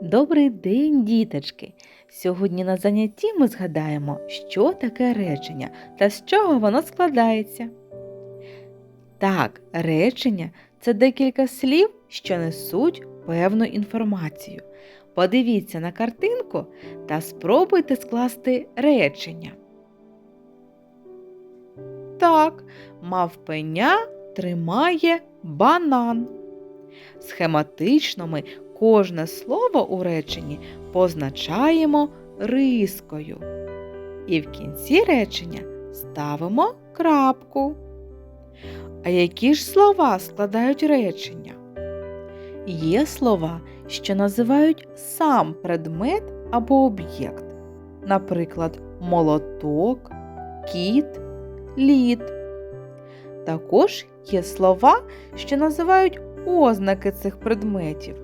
Добрий день, діточки! Сьогодні на занятті ми згадаємо, що таке речення та з чого воно складається. Так, речення це декілька слів, що несуть певну інформацію. Подивіться на картинку та спробуйте скласти речення. Так, мавпеня тримає банан. Схематично ми кожне слово у реченні позначаємо рискою. І в кінці речення ставимо крапку. А які ж слова складають речення? Є слова, що називають сам предмет або об'єкт, наприклад, молоток, кіт, лід. Також є слова, що називають ознаки цих предметів.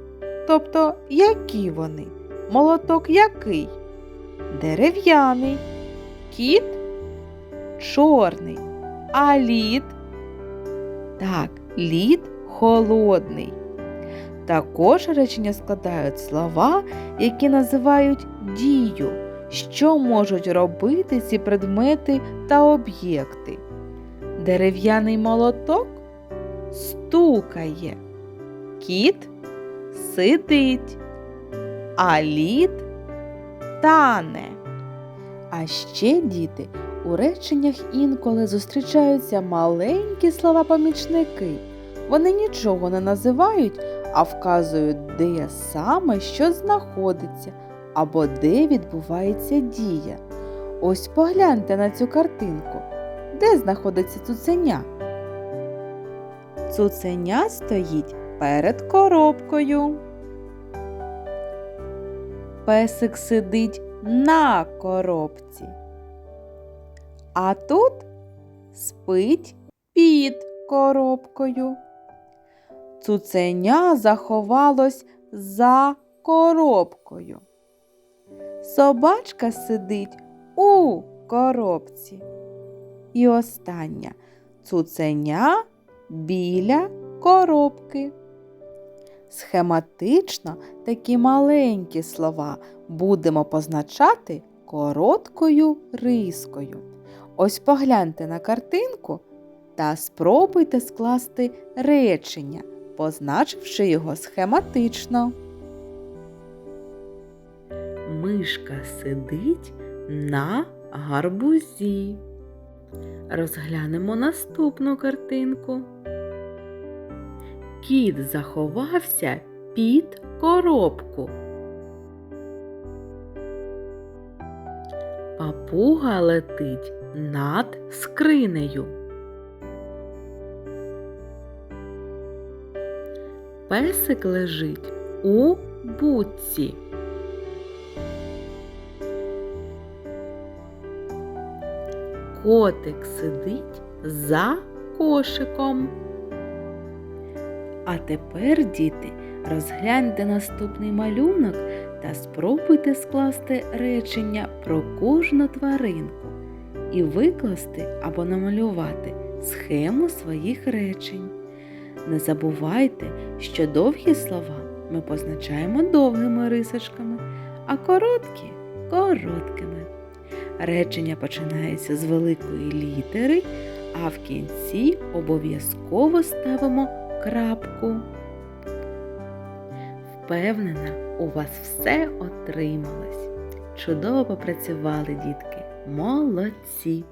Тобто, які вони? Молоток який? Дерев'яний, кіт чорний, а лід? Так, лід холодний. Також речення складають слова, які називають дію, що можуть робити ці предмети та об'єкти. Дерев'яний молоток стукає, кіт сидить, а лід тане. А ще, діти, у реченнях інколи зустрічаються маленькі слова-помічники. Вони нічого не називають, а вказують, де саме що знаходиться або де відбувається дія. Ось погляньте на цю картинку. Де знаходиться цуценя? Цуценя стоїть перед коробкою. Песик сидить на коробці. А тут спить під коробкою. Цуценя заховалось за коробкою. Собачка сидить у коробці. І остання цуценя біля коробки. Схематично такі маленькі слова будемо позначати короткою рискою. Ось погляньте на картинку та спробуйте скласти речення, позначивши його схематично. Мишка сидить на гарбузі. Розглянемо наступну картинку. Кіт заховався під коробку. Папуга летить над скринею. Песик лежить у будці. Котик сидить за кошиком. А тепер, діти, розгляньте наступний малюнок та спробуйте скласти речення про кожну тваринку і викласти або намалювати схему своїх речень. Не забувайте, що довгі слова ми позначаємо довгими рисочками, а короткі короткими. Речення починається з великої літери, а в кінці обов'язково ставимо крапку. Впевнена, у вас все отрималось. Чудово попрацювали, дітки. Молодці!